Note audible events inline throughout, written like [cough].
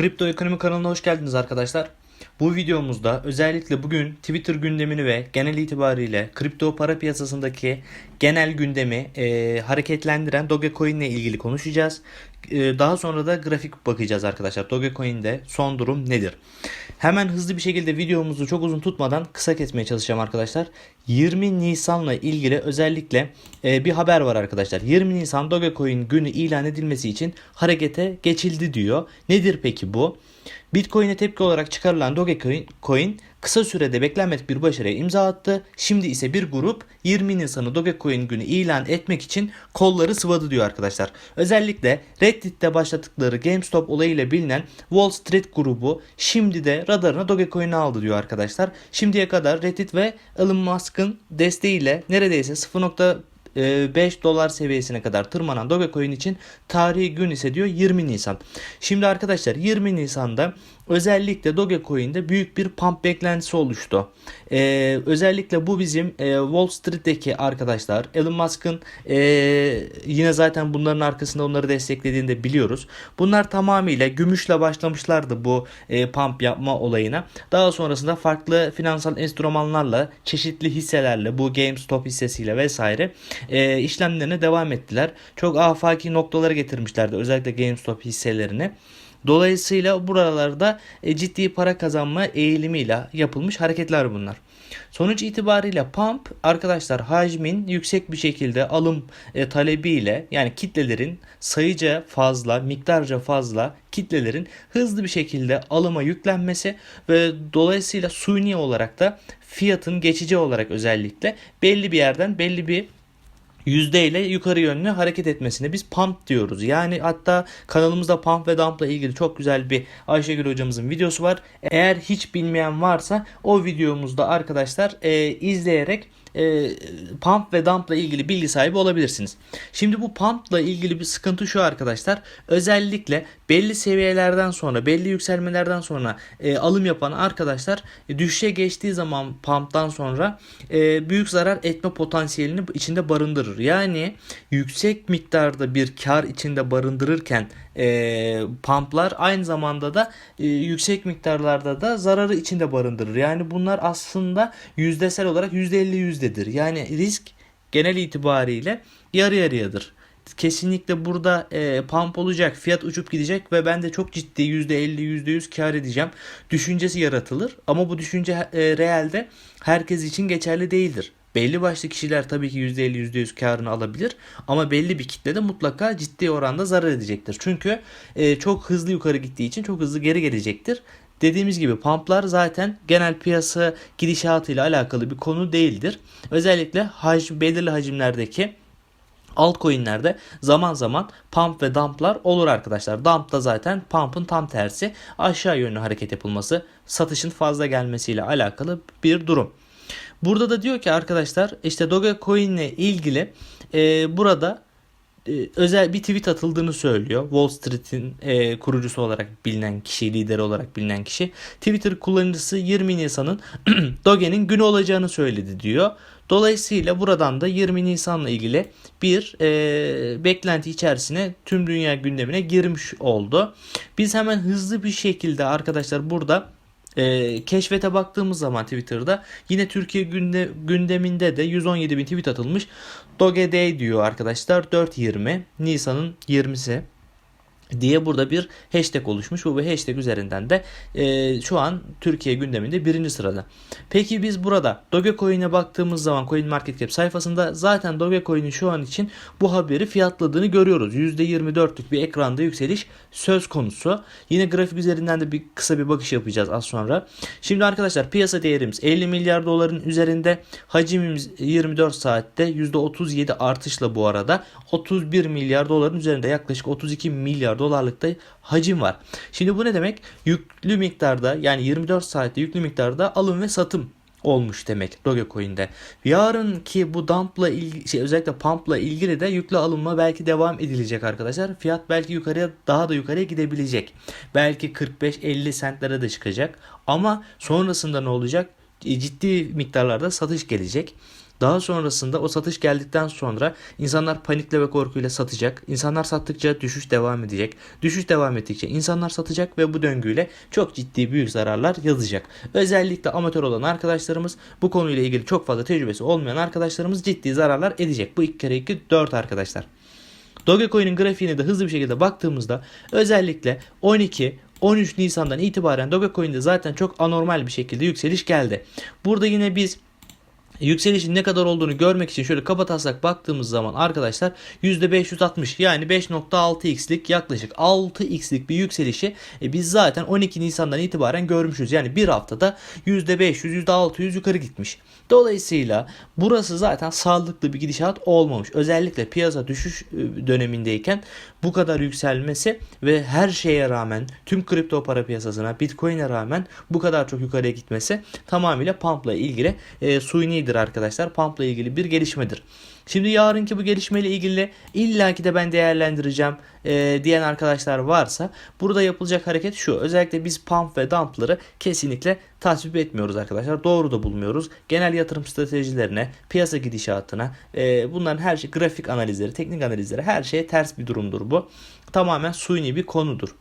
Kripto Ekonomi kanalına hoş geldiniz arkadaşlar. Bu videomuzda özellikle bugün Twitter gündemini ve genel itibariyle kripto para piyasasındaki genel gündemi e, hareketlendiren Dogecoin ile ilgili konuşacağız. E, daha sonra da grafik bakacağız arkadaşlar. Dogecoin'de son durum nedir? Hemen hızlı bir şekilde videomuzu çok uzun tutmadan kısa kesmeye çalışacağım arkadaşlar. 20 Nisan'la ilgili özellikle e, bir haber var arkadaşlar. 20 Nisan Dogecoin günü ilan edilmesi için harekete geçildi diyor. Nedir peki bu? Bitcoin'e tepki olarak çıkarılan Dogecoin kısa sürede beklenmedik bir başarıya imza attı. Şimdi ise bir grup 20 Nisan'ı Dogecoin günü ilan etmek için kolları sıvadı diyor arkadaşlar. Özellikle Reddit'te başlattıkları GameStop olayıyla bilinen Wall Street grubu şimdi de radarına Dogecoin'i aldı diyor arkadaşlar. Şimdiye kadar Reddit ve Elon Musk'ın desteğiyle neredeyse 0. 5 dolar seviyesine kadar tırmanan Dogecoin için tarihi gün ise diyor 20 Nisan. Şimdi arkadaşlar 20 Nisan'da özellikle Dogecoin'de büyük bir pump beklentisi oluştu. Ee, özellikle bu bizim e, Wall Street'teki arkadaşlar Elon Musk'ın e, yine zaten bunların arkasında onları desteklediğini de biliyoruz. Bunlar tamamıyla gümüşle başlamışlardı bu e, pump yapma olayına. Daha sonrasında farklı finansal enstrümanlarla çeşitli hisselerle bu GameStop hissesiyle vesaire e, işlemlerine devam ettiler. Çok afaki noktalara getirmişlerdi özellikle GameStop hisselerini. Dolayısıyla buralarda e, ciddi para kazanma eğilimiyle yapılmış hareketler bunlar. Sonuç itibariyle pump arkadaşlar hacmin yüksek bir şekilde alım e, talebiyle yani kitlelerin sayıca fazla, miktarca fazla kitlelerin hızlı bir şekilde alıma yüklenmesi ve dolayısıyla suni olarak da fiyatın geçici olarak özellikle belli bir yerden belli bir yüzdeyle yukarı yönlü hareket etmesine biz pump diyoruz. Yani hatta kanalımızda pump ve dump'la ilgili çok güzel bir Ayşegül hocamızın videosu var. Eğer hiç bilmeyen varsa o videomuzda arkadaşlar e, izleyerek e, pump ve dump'la ilgili bilgi sahibi olabilirsiniz. Şimdi bu pump'la ilgili bir sıkıntı şu arkadaşlar. Özellikle belli seviyelerden sonra, belli yükselmelerden sonra e, alım yapan arkadaşlar e, düşüşe geçtiği zaman pump'tan sonra e, büyük zarar etme potansiyelini içinde barındırır. Yani yüksek miktarda bir kar içinde barındırırken e, pumplar aynı zamanda da e, yüksek miktarlarda da zararı içinde barındırır. Yani bunlar aslında yüzdesel olarak %50 yüzdedir. Yani risk genel itibariyle yarı yarıyadır. Kesinlikle burada e, pump olacak, fiyat uçup gidecek ve ben de çok ciddi %50 %100 kar edeceğim düşüncesi yaratılır. Ama bu düşünce e, realde herkes için geçerli değildir. Belli başlı kişiler tabii ki %50 %100 karını alabilir ama belli bir kitle de mutlaka ciddi oranda zarar edecektir. Çünkü e, çok hızlı yukarı gittiği için çok hızlı geri gelecektir. Dediğimiz gibi pumplar zaten genel piyasa gidişatıyla alakalı bir konu değildir. Özellikle hacim, belirli hacimlerdeki altcoin'lerde zaman zaman pump ve dump'lar olur arkadaşlar. Dump da zaten pump'ın tam tersi aşağı yönlü hareket yapılması, satışın fazla gelmesiyle alakalı bir durum. Burada da diyor ki arkadaşlar işte Dogecoin ile ilgili e, burada e, özel bir tweet atıldığını söylüyor. Wall Street'in e, kurucusu olarak bilinen kişi, lideri olarak bilinen kişi. Twitter kullanıcısı 20 Nisan'ın [clears throat] Doge'nin günü olacağını söyledi diyor. Dolayısıyla buradan da 20 Nisan'la ilgili bir e, beklenti içerisine tüm dünya gündemine girmiş oldu. Biz hemen hızlı bir şekilde arkadaşlar burada e, keşfete baktığımız zaman Twitter'da yine Türkiye günde, gündeminde de 117 bin tweet atılmış. Doge Day diyor arkadaşlar 4.20 Nisan'ın 20'si diye burada bir hashtag oluşmuş. Bu hashtag üzerinden de e, şu an Türkiye gündeminde birinci sırada. Peki biz burada Dogecoin'e baktığımız zaman CoinMarketCap sayfasında zaten Dogecoin'in şu an için bu haberi fiyatladığını görüyoruz. %24'lük bir ekranda yükseliş söz konusu. Yine grafik üzerinden de bir kısa bir bakış yapacağız az sonra. Şimdi arkadaşlar piyasa değerimiz 50 milyar doların üzerinde. Hacimimiz 24 saatte %37 artışla bu arada 31 milyar doların üzerinde yaklaşık 32 milyar dolarlık da hacim var. Şimdi bu ne demek? Yüklü miktarda yani 24 saatte yüklü miktarda alım ve satım olmuş demek Dogecoin'de. Yarın ki bu dump'la ilgili şey özellikle pump'la ilgili de yüklü alınma belki devam edilecek arkadaşlar. Fiyat belki yukarıya daha da yukarıya gidebilecek. Belki 45-50 sentlere de çıkacak. Ama sonrasında ne olacak? e, ciddi miktarlarda satış gelecek. Daha sonrasında o satış geldikten sonra insanlar panikle ve korkuyla satacak. İnsanlar sattıkça düşüş devam edecek. Düşüş devam ettikçe insanlar satacak ve bu döngüyle çok ciddi büyük zararlar yazacak. Özellikle amatör olan arkadaşlarımız bu konuyla ilgili çok fazla tecrübesi olmayan arkadaşlarımız ciddi zararlar edecek. Bu 2 kere 2 4 arkadaşlar. Dogecoin'in grafiğine de hızlı bir şekilde baktığımızda özellikle 12 13 Nisan'dan itibaren Dogecoin'de zaten çok anormal bir şekilde yükseliş geldi. Burada yine biz Yükselişin ne kadar olduğunu görmek için şöyle kabataslak baktığımız zaman arkadaşlar %560 yani 5.6x'lik yaklaşık 6x'lik bir yükselişi e, biz zaten 12 Nisan'dan itibaren görmüşüz. Yani bir haftada %500 %600 yukarı gitmiş. Dolayısıyla burası zaten sağlıklı bir gidişat olmamış. Özellikle piyasa düşüş e, dönemindeyken bu kadar yükselmesi ve her şeye rağmen tüm kripto para piyasasına Bitcoin'e rağmen bu kadar çok yukarıya gitmesi tamamıyla pump'la ilgili e, sunidir arkadaşlar. Pump'la ilgili bir gelişmedir. Şimdi yarınki bu gelişmeyle ilgili illaki de ben değerlendireceğim e, diyen arkadaşlar varsa burada yapılacak hareket şu. Özellikle biz pump ve dump'ları kesinlikle tasvip etmiyoruz arkadaşlar. Doğru da bulmuyoruz. Genel yatırım stratejilerine, piyasa gidişatına, e, bunların her şey grafik analizleri, teknik analizleri her şeye ters bir durumdur bu. Tamamen suni bir konudur.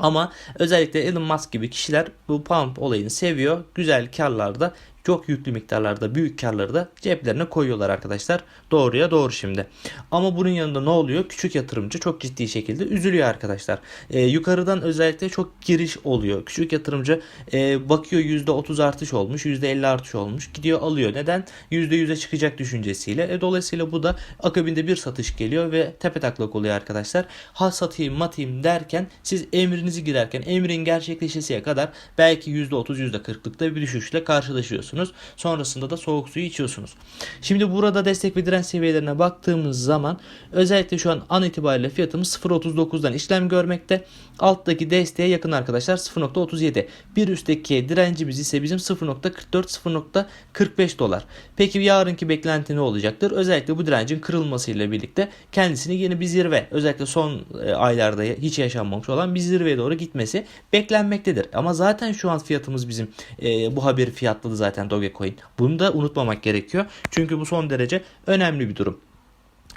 Ama özellikle Elon Musk gibi kişiler bu pump olayını seviyor. Güzel karlarda çok yüklü miktarlarda büyük karları da ceplerine koyuyorlar arkadaşlar. Doğruya doğru şimdi. Ama bunun yanında ne oluyor? Küçük yatırımcı çok ciddi şekilde üzülüyor arkadaşlar. Ee, yukarıdan özellikle çok giriş oluyor. Küçük yatırımcı e, bakıyor %30 artış olmuş, %50 artış olmuş. Gidiyor alıyor. Neden? %100'e çıkacak düşüncesiyle. E, dolayısıyla bu da akabinde bir satış geliyor ve tepe taklak oluyor arkadaşlar. Ha satayım matayım derken siz emrinizi girerken emrin gerçekleşesiye kadar belki %30 %40'lıkta bir düşüşle karşılaşıyorsunuz yapıyorsunuz. Sonrasında da soğuk suyu içiyorsunuz. Şimdi burada destek ve direnç seviyelerine baktığımız zaman özellikle şu an an itibariyle fiyatımız 0.39'dan işlem görmekte. Alttaki desteğe yakın arkadaşlar 0.37. Bir üstteki direncimiz ise bizim 0.44 0.45 dolar. Peki yarınki beklenti ne olacaktır? Özellikle bu direncin kırılmasıyla birlikte kendisini yeni bir zirve özellikle son e, aylarda hiç yaşanmamış olan bir zirveye doğru gitmesi beklenmektedir. Ama zaten şu an fiyatımız bizim e, bu haberi fiyatladı zaten Dogecoin. Bunu da unutmamak gerekiyor. Çünkü bu son derece önemli bir durum.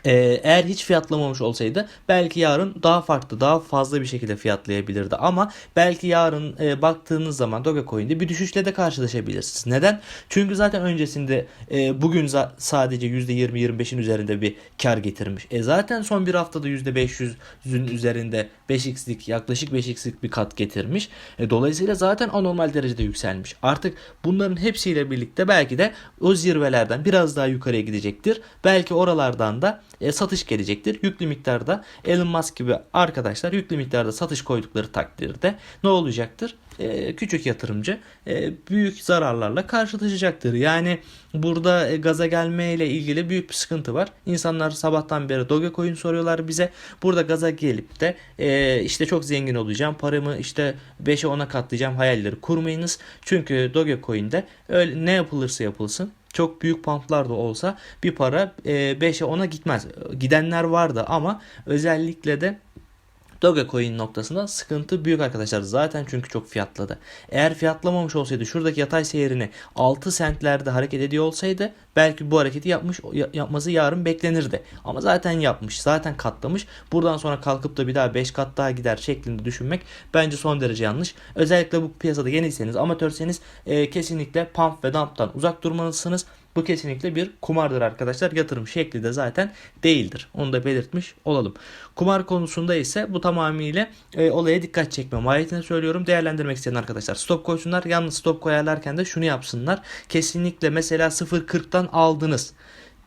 Ee, eğer hiç fiyatlamamış olsaydı belki yarın daha farklı daha fazla bir şekilde fiyatlayabilirdi ama belki yarın e, baktığınız zaman Dogecoin'de bir düşüşle de karşılaşabilirsiniz. Neden? Çünkü zaten öncesinde e, bugün za- sadece %20-25'in üzerinde bir kar getirmiş. E zaten son bir haftada %500'ün üzerinde 5x'lik yaklaşık 5x'lik bir kat getirmiş. E, dolayısıyla zaten anormal derecede yükselmiş. Artık bunların hepsiyle birlikte belki de o zirvelerden biraz daha yukarıya gidecektir. Belki oralardan da e, satış gelecektir. Yüklü miktarda Elon Musk gibi arkadaşlar yüklü miktarda satış koydukları takdirde ne olacaktır? E, küçük yatırımcı e, büyük zararlarla karşılaşacaktır. Yani burada e, gaza gelme ile ilgili büyük bir sıkıntı var. İnsanlar sabahtan beri Dogecoin soruyorlar bize. Burada gaza gelip de işte çok zengin olacağım. Paramı işte 5'e 10'a katlayacağım hayalleri kurmayınız. Çünkü Dogecoin'de öyle ne yapılırsa yapılsın çok büyük pumplar da olsa bir para 5'e 10'a gitmez. Gidenler vardı ama özellikle de Dogecoin noktasında sıkıntı büyük arkadaşlar. Zaten çünkü çok fiyatladı. Eğer fiyatlamamış olsaydı şuradaki yatay seyrini 6 sentlerde hareket ediyor olsaydı belki bu hareketi yapmış yapması yarın beklenirdi. Ama zaten yapmış. Zaten katlamış. Buradan sonra kalkıp da bir daha 5 kat daha gider şeklinde düşünmek bence son derece yanlış. Özellikle bu piyasada yeniyseniz, amatörseniz e, kesinlikle pump ve dump'tan uzak durmalısınız. Bu kesinlikle bir kumardır arkadaşlar. Yatırım şekli de zaten değildir. Onu da belirtmiş olalım. Kumar konusunda ise bu tamamıyla e, olaya dikkat çekme mahiyetini söylüyorum. Değerlendirmek isteyen arkadaşlar stop koysunlar. Yalnız stop koyarlarken de şunu yapsınlar. Kesinlikle mesela 0.40'tan aldınız.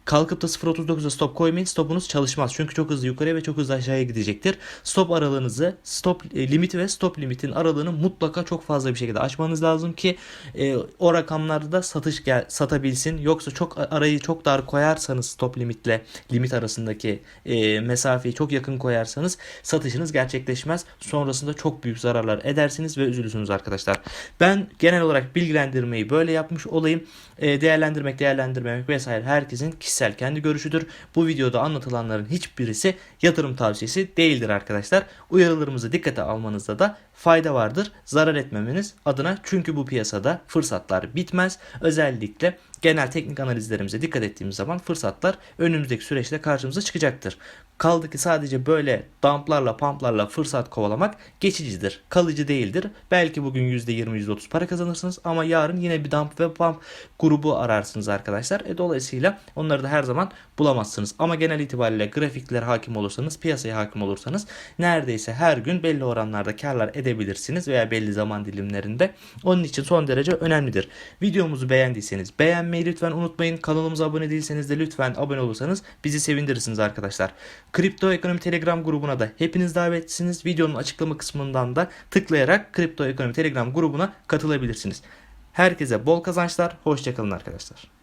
Kalkıp da 0.39'a stop koymayın. Stopunuz çalışmaz. Çünkü çok hızlı yukarıya ve çok hızlı aşağıya gidecektir. Stop aralığınızı, stop e, limiti ve stop limitin aralığını mutlaka çok fazla bir şekilde açmanız lazım ki e, o rakamlarda da satış gel, satabilsin. Yoksa çok arayı çok dar koyarsanız stop limitle limit arasındaki e, mesafeyi çok yakın koyarsanız satışınız gerçekleşmez. Sonrasında çok büyük zararlar edersiniz ve üzülürsünüz arkadaşlar. Ben genel olarak bilgilendirmeyi böyle yapmış olayım. E, değerlendirmek, değerlendirmemek vesaire herkesin kişisel kişisel kendi görüşüdür. Bu videoda anlatılanların hiçbirisi yatırım tavsiyesi değildir arkadaşlar. Uyarılarımızı dikkate almanızda da fayda vardır zarar etmemeniz adına. Çünkü bu piyasada fırsatlar bitmez. Özellikle genel teknik analizlerimize dikkat ettiğimiz zaman fırsatlar önümüzdeki süreçte karşımıza çıkacaktır. Kaldı ki sadece böyle dumplarla pumplarla fırsat kovalamak geçicidir. Kalıcı değildir. Belki bugün %20 %30 para kazanırsınız ama yarın yine bir dump ve pump grubu ararsınız arkadaşlar. E, dolayısıyla onları da her zaman bulamazsınız. Ama genel itibariyle grafiklere hakim olursanız, piyasaya hakim olursanız neredeyse her gün belli oranlarda karlar edebilirsiniz veya belli zaman dilimlerinde. Onun için son derece önemlidir. Videomuzu beğendiyseniz beğenmeyi lütfen unutmayın. Kanalımıza abone değilseniz de lütfen abone olursanız bizi sevindirirsiniz arkadaşlar. Kripto Ekonomi Telegram grubuna da hepiniz davetlisiniz. Videonun açıklama kısmından da tıklayarak Kripto Ekonomi Telegram grubuna katılabilirsiniz. Herkese bol kazançlar. Hoşçakalın arkadaşlar.